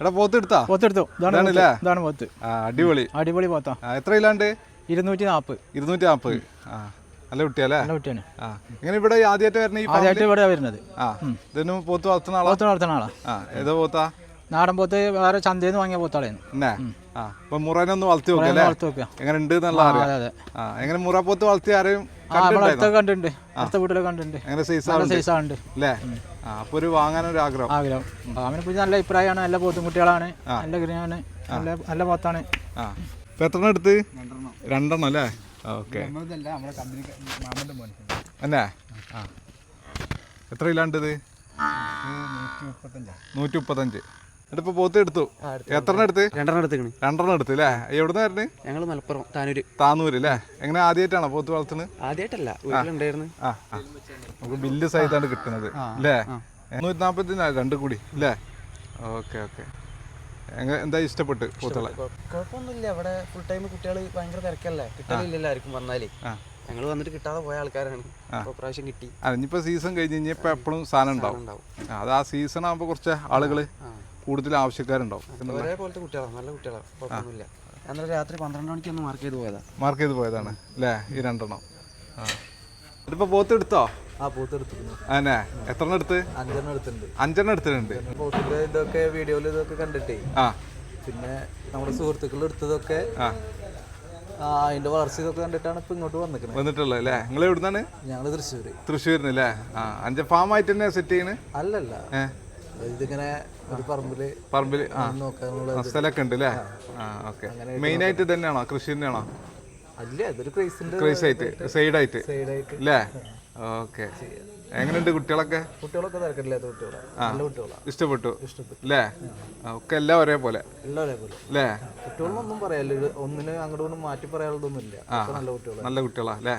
എടാ പോത്ത് എടുത്താ? പോത്തെടുത്തു ഇതാണ് പോത്ത്. ഇതാണ് പോത്ത്. ആ അടിപൊളി. അടിപൊളി പോത്താ. ആ, എത്ര ഇല്ലാണ്ട് ഇരുന്നൂറ്റി നാൽപ്പത് ഇരുന്നൂറ്റി നാൽപ്പത് ആ നല്ല കുട്ടിയല്ലേ? നല്ല കുട്ടിയാണ്. ആ എങ്ങനെ ഇവിടെ ആദ്യമായിട്ട് വരണ ഈ ആദ്യമായിട്ട് ഇവിടെ വരുന്നത് ആ ഇതിനും പോത്ത് വളർത്തുന്ന ആളാ? പോത്ത് വളർത്തുന്ന ആളാ. ആ ഏതോ പോത്താ? നാടൻ പോത്ത് വേറെ ചന്തയിൽ നിന്ന് വാങ്ങിയ പോത്താളായിരുന്നു ആ അപ്പൊ മുറേനൊന്ന് വളർത്തി നോക്കല്ലേ എങ്ങനെ ഉണ്ട് എന്നുള്ള ആ, അറിയാം അതെ. അതെ എങ്ങനെ മുറ പോത്ത് വളർത്തി ആരെയും കണ്ടിട്ടുണ്ട്. അടുത്ത കണ്ടിട്ടുണ്ട്. എങ്ങനെ സൈസ് അല്ലേ അപ്പൊ ഒരു വാങ്ങാനൊരു ആഗ്രഹം. ആഗ്രഹം. അവനെ കുറിച്ച് നല്ല അഭിപ്രായമാണ്. നല്ല പോത്തും കുട്ടികളാണ്. നല്ല ഗ്രീനാണ് നല്ല നല്ല പോത്താണ്. ഇപ്പൊ എത്ര എടുത്ത്? രണ്ടെണ്ണം. അല്ലേ? ഓക്കെ. അല്ലേ? എത്ര ഇല്ലാണ്ട് ഇത്? നൂറ്റി മുപ്പത്തഞ്ച്. എന്നിട്ടിപ്പോ പോത്ത് എടുത്തു. എത്ര എടുത്ത് രണ്ടെണ്ണം എടുത്തു? രണ്ടെണ്ണം എടുത്ത് അല്ലേ എവിടുന്ന് വരുന്നത് ഞങ്ങൾ മലപ്പുറം താനൂര്. താനൂര് അല്ലേ എങ്ങനെ ആദ്യമായിട്ടാണോ പോത്ത് വളർത്തുന്നത്? ആദ്യമായിട്ടല്ല വീട്ടിലുണ്ടായിരുന്നു. ആ ആ. നമുക്ക് ബില്ല് സഹിതാണ് കിട്ടുന്നത് അല്ലേ നൂറ്റി നാല് രണ്ട് കൂടി അല്ലേ ഓക്കെ ഓക്കെ. എന്താ ഇഷ്ടപ്പെട്ട് പോത്തുകളെ? കുഴപ്പമൊന്നുമില്ല. അവിടെ ഫുൾ ടൈം കുട്ടികൾ ഭയങ്കര തിരക്കല്ലേ? കിട്ടാനില്ല ആർക്കും വന്നാലേ. ഞങ്ങൾ വന്നിട്ട് കിട്ടാതെ പോയ ആൾക്കാരാണ്. പ്രാവശ്യം കിട്ടി. ആ ഇനിയിപ്പോൾ സീസൺ കഴിഞ്ഞ് കഴിഞ്ഞാൽ എപ്പോഴും സാധനം ഉണ്ടാവും. ആ, അത് ആ സീസൺ ആകുമ്പോൾ കുറച്ച് ആളുകൾ കൂടുതൽ ആവശ്യക്കാരുണ്ടാവും. ഒരേപോലത്തെ കുട്ടികളാണ് നല്ല കുട്ടികളാണ് കുഴപ്പമൊന്നുമില്ല. അന്നേരം രാത്രി പന്ത്രണ്ട് മണിക്ക് ഒന്ന് മാർക്ക് ചെയ്ത് പോയതാ. മാർക്ക് ചെയ്ത് പോയതാണ് അല്ലേ? ഈ രണ്ടെണ്ണം. ആ. ഇതിപ്പോൾ പോത്ത് എടുത്തോ? ആ പൂത്തെടുത്തു അതന്നെ എത്ര എണ്ണം എടുത്ത്? അഞ്ചെണ്ണം എടുത്തിട്ടുണ്ട്. അഞ്ചെണ്ണം എടുത്തിട്ടുണ്ട്. പോത്തിന്റെ ഇതൊക്കെ വീഡിയോയിൽ ഇതൊക്കെ കണ്ടിട്ടേ. ആ. പിന്നെ നമ്മുടെ സുഹൃത്തുക്കൾ എടുത്തതൊക്കെ ആ. അതിന്റെ വളർച്ച ഇതൊക്കെ കണ്ടിട്ടാണ് ഇപ്പൊ ഇങ്ങോട്ട് വന്നിരിക്കുന്നത്. വന്നിട്ടുള്ളത് അല്ലേ? നിങ്ങൾ എവിടുന്നാണ്? ഞങ്ങൾ തൃശ്ശൂര്. തൃശ്ശൂരിന് അല്ലേ? ആ. ഫാം ഫാമായിട്ട് തന്നെ സെറ്റ് ചെയ്യണേ? അല്ലല്ല. ഇതിങ്ങനെ ഒരു പറമ്പിൽ പറമ്പിൽ നോക്കാനുള്ള ആ, സ്ഥലമൊക്കെ ഉണ്ട് അല്ലേ ആ ഓക്കെ. മെയിനായിട്ട് തന്നെയാണോ കൃഷി തന്നെയാണോ? അല്ല ഇതൊരു ക്രൈസിന്റെ ക്രൈസ് ആയിട്ട് സൈഡ് ആയിട്ട് അല്ലേ ഓക്കെ. എങ്ങനെയുണ്ട് കുട്ടികളൊക്കെ? കുട്ടികളൊക്കെ തിരക്കില്ലാത്ത നല്ല ഇഷ്ടപ്പെട്ടു? അല്ലേ ഒക്കെ എല്ലാം ഒരേപോലെ? എല്ലാം ഒരേപോലെ. അല്ലേ കുട്ടികളൊന്നും പറയാനില്ല. ഒന്നിന് അങ്ങോട്ടും മാറ്റി പറയാനുള്ളതൊന്നും ഇല്ല നല്ല കുട്ടികളാ. നല്ല കുട്ടികളാ അല്ലേ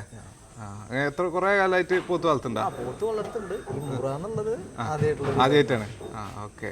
എത്ര കുറേ കാലമായിട്ട് പോത്ത് വളർത്തുണ്ടോ പോത്ത് വളർത്തുന്നുണ്ട്. ആദ്യമായിട്ടാണ്. ആ ഓക്കെ.